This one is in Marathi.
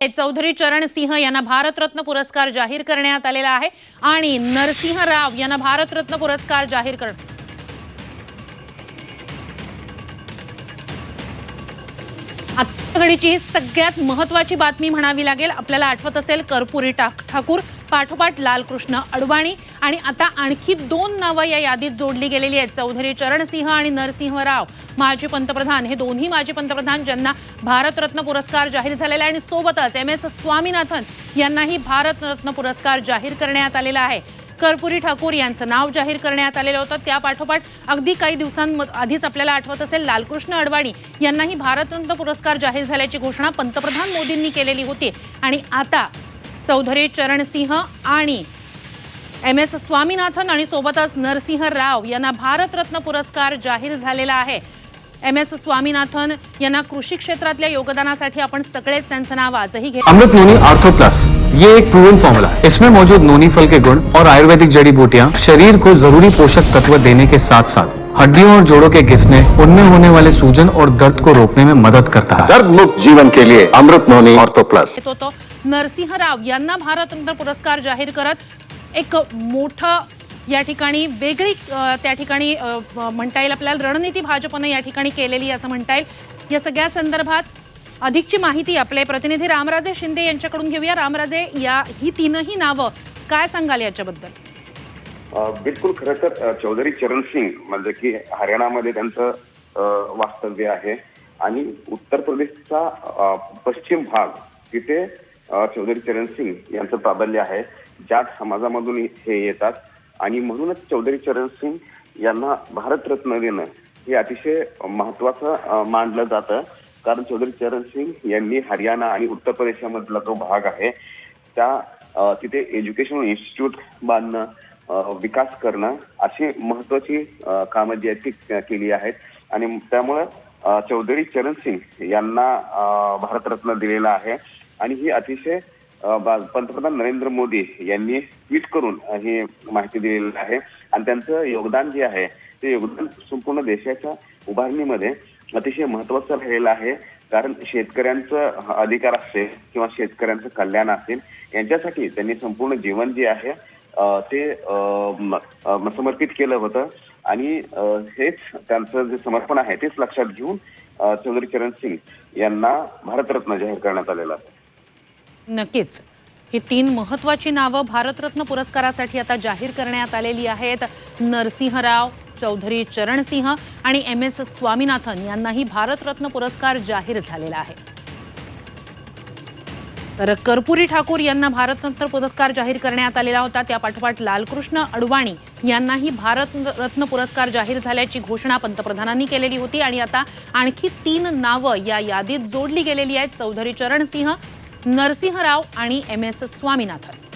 चौधरी चरण सिंह यांना भारतरत्न पुरस्कार जाहीर करण्यात आलेला आहे. आणि नरसिंह राव यांना भारतरत्न पुरस्कार जाहीर कर आत्ताघडीची ही सगळ्यात महत्वाची बातमी म्हणावी लागेल. आपल्याला आठवत असेल कर्पुरी टाक ठाकूर. पाठोपाठ लालकृष्ण अडवाणी आणि आता आणखी दोन नावं या यादीत जोडली गेलेली आहेत. चौधरी चरणसिंह आणि नरसिंहराव. माजी पंतप्रधान हे दोन्ही माजी पंतप्रधान ज्यांना भारतरत्न पुरस्कार जाहीर झालेला आहे आणि सोबतच एम एस स्वामीनाथन यांनाही भारतरत्न पुरस्कार जाहीर करण्यात आलेला आहे. कर्पुरी ठाकूर यांचं नाव जाहीर करण्यात आलेलं होतं. त्या पाठोपाठ अगदी काही दिवसांआधीच आपल्याला आठवत असेल लालकृष्ण अडवाणी यांनाही भारतरत्न पुरस्कार जाहीर झाल्याची घोषणा पंतप्रधान मोदींनी केलेली होती. आणि आता चौधरी चरणसिंह आणि एम एस स्वामीनाथन आणि सोबतच नरसिंह राव यांना भारतरत्न पुरस्कार जाहीर झालेला आहे. एम एस स्वामीनाथन यांना कृषी क्षेत्रातल्या योगदानासाठी आपण सगळेच त्यांचं नाव आजही घेतो अमृत नोनी आर्थो प्लस ये एक प्रूवन फॉर्मूला है। इसमें मौजूद नोनी फल के गुण और आयुर्वेदिक जड़ी बूटियां शरीर को जरूरी पोषक तत्व देने के साथ साथ हड्डियों और जोड़ों के घिसने उनमें होने वाले सूजन और दर्द को रोकने में मदद करता है। दर्द मुक्त जीवन के लिए अमृत नोनी ऑर्थो प्लस। येत होतो नरसिंह राव यांना भारतरत्न पुरस्कार जाहीर करत एक मोठं या ठिकाणी वेगळी त्या ठिकाणी म्हणता येईल आपल्याला रणनीती भाजपनं या ठिकाणी केलेली असं म्हणता येईल. या सगळ्या संदर्भात अधिकची माहिती आपले प्रतिनिधी रामराजे शिंदे यांच्याकडून घेऊया. रामराजे या ही तीनही नावं काय सांगाल याच्याबद्दल? बिलकुल खरं तर चौधरी चरण सिंग म्हणजे की हरियाणामध्ये त्यांचं वास्तव्य आहे. आणि उत्तर प्रदेशचा पश्चिम भाग तिथे चौधरी चरण सिंग यांचं प्राबल्य आहे. जाट समाजामधून हे येतात. आणि म्हणूनच चौधरी चरण सिंग यांना भारतरत्न देणं हे अतिशय महत्वाचं मानलं जातं. कारण चौधरी चरण सिंग यांनी हरियाणा आणि उत्तर प्रदेशामधला जो भाग आहे त्या तिथे एज्युकेशनल इन्स्टिट्यूट बांधणं विकास करणं अशी महत्वाची कामं जी आहेत ती केली आहेत. आणि त्यामुळं चौधरी चरण सिंग यांना भारतरत्न दिलेला आहे. आणि ही अतिशय बा- पंतप्रधान नरेंद्र मोदी यांनी ट्विट करून ही माहिती दिलेली आहे. आणि त्यांचं योगदान जे आहे ते योगदान संपूर्ण देशाच्या उभारणीमध्ये अतिशय महत्वाचं राहिलेलं आहे. कारण शेतकऱ्यांचं अधिकार असेल किंवा शेतकऱ्यांचं कल्याण असेल यांच्यासाठी त्यांनी संपूर्ण जीवन जे आहे ते म- समर्पित केलं होतं. आणि हेच त्यांचं जे समर्पण आहे तेच लक्षात घेऊन चौधरी चरण सिंग यांना भारतरत्न जाहीर करण्यात आलेलं आहे. नक्कीच. ही तीन महत्वाची नावं भारतरत्न पुरस्कारासाठी आता जाहीर करण्यात आलेली आहेत. नरसिंह राव चौधरी चरणसिंह आणि एम एस स्वामीनाथन यांनाही भारतरत्न पुरस्कार जाहीर झालेला आहे. तर कर्पुरी ठाकूर यांना भारतरत्न पुरस्कार जाहीर करण्यात आलेला होता. त्या पाठोपाठ लालकृष्ण अडवाणी यांनाही भारतरत्न पुरस्कार जाहीर झाल्याची घोषणा पंतप्रधानांनी केलेली होती. आणि आता आणखी तीन नावं या यादीत जोडली गेलेली आहेत. चौधरी चरणसिंह नरसिंह राव आणि एम एस स्वामीनाथन.